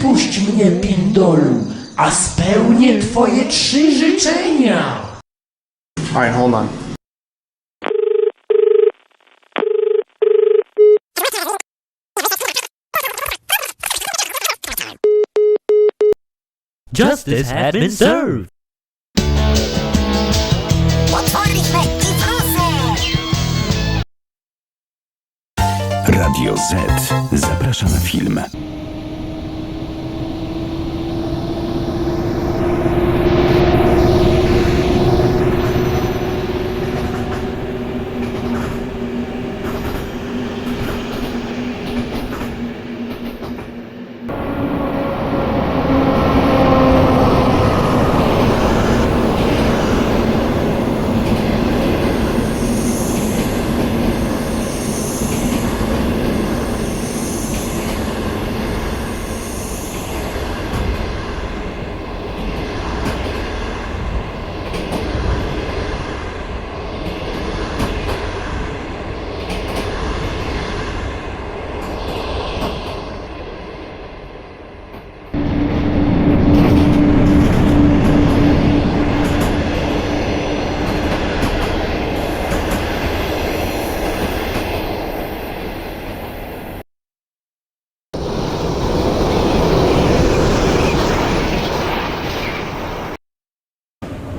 Wypuść mnie, pindolu, a spełnię twoje trzy życzenia. Alright, hold on. Justice had been served. Radio Z zaprasza na film. Thank you.